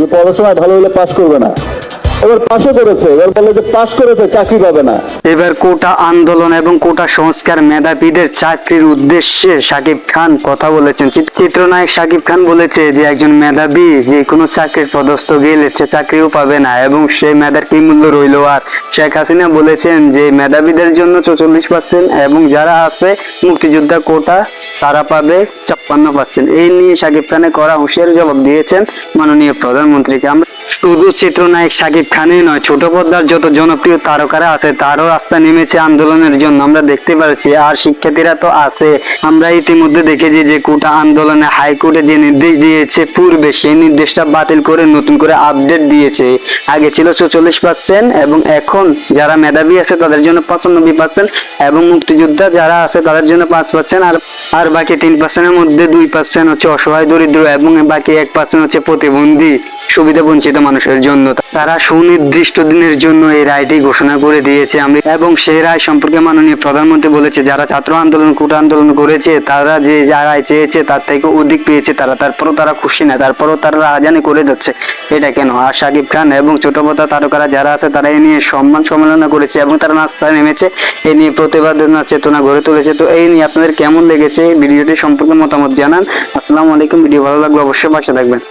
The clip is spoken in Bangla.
যে পড়াশোনায় ভালো হলে পাশ করবে না। এবার পাশও করেছে, এবার বলল যে পাশ করেছে, চাকরি পাবে না। এবার কোটা আন্দোলন এবং কোটা সংস্কার মেধাবীদের চাকরির উদ্দেশ্যে সাকিব খান কথা বলেছেন। চিত- চিত্রনায়ক সাকিব খান বলেছে যে, একজন মেধাবী যে কোনো চাকরির পদস্থ গেলে সে চাকরিও পাবে না এবং সেই মেধার কি মূল্য রইল আর? শেখ হাসিনা বলেছেন যে, মেধাবীদের জন্য চৌচল্লিশ পার্সেন্ট এবং যারা আছে মুক্তিযোদ্ধা কোটা, তারা পাবে ছাপ্পান্ন পার্সেন্ট এই নিয়ে সাকিব খানে করা হুঁশিয়ারি জবাব দিয়েছেন মাননীয় প্রধানমন্ত্রীকে। আমরা শুধু চিত্রনায়ক সাকিব খানই নয়, ছোট পর্দার যত জনপ্রিয় তারকারা আছে, তারও রাস্তা নেমেছে আন্দোলনের জন্য। আমরা দেখতে পাচ্ছি, আর শিক্ষার্থীরা তো আছে। আমরা ইতিমধ্যে দেখেছি যে কোটা আন্দোলনে হাইকোর্টে যে নির্দেশ দিয়েছে, পূর্বে সেই নির্দেশটা বাতিল করে নতুন করে আপডেট দিয়েছে। আগে ছিল চৌচল্লিশ পার্সেন্ট এবং এখন যারা মেধাবী আছে, তাদের জন্য পঁচানব্বই পার্সেন্ট এবং মুক্তিযোদ্ধা যারা আছে, তাদের জন্য পাঁচ পার্সেন্ট আর আর বাকি তিন পার্সেন্টের মধ্যে দুই পার্সেন্ট হচ্ছে অসহায়, দরিদ্র এবং বাকি এক পার্সেন্ট হচ্ছে প্রতিবন্ধী। সুবিধা বঞ্চিত মানুষের জন্য। তারা সুনির্দিষ্ট দিনের জন্য এই রায়টি ঘোষণা করে দিয়েছে। আমি এবং সেই রায় সম্পর্কে মাননীয় প্রধানমন্ত্রী বলেছে, যারা ছাত্র আন্দোলন, কোটা আন্দোলন করেছে, তারা যে যা রায় চেয়েছে, তার থেকে অধিক পেয়েছে, তারা তারপরও তারা খুশি না, তারপরও তারা রাজানি করে যাচ্ছে। এটা কেন? আর সাকিব খান এবং ছোট পতা তারকারা যারা আছে, তারা এ নিয়ে সম্মান সম্মেলন করেছে এবং তারা রাস্তায় নেমেছে। এ নিয়ে প্রতিবাদ চেতনা গড়ে তুলেছে। তো এই নিয়ে আপনাদের কেমন লেগেছে? ভিডিওটি সম্পর্কে মতামত জানান। আসসালামু আলাইকুম। ভিডিও ভালো লাগলে অবশ্যই পাশে থাকবেন।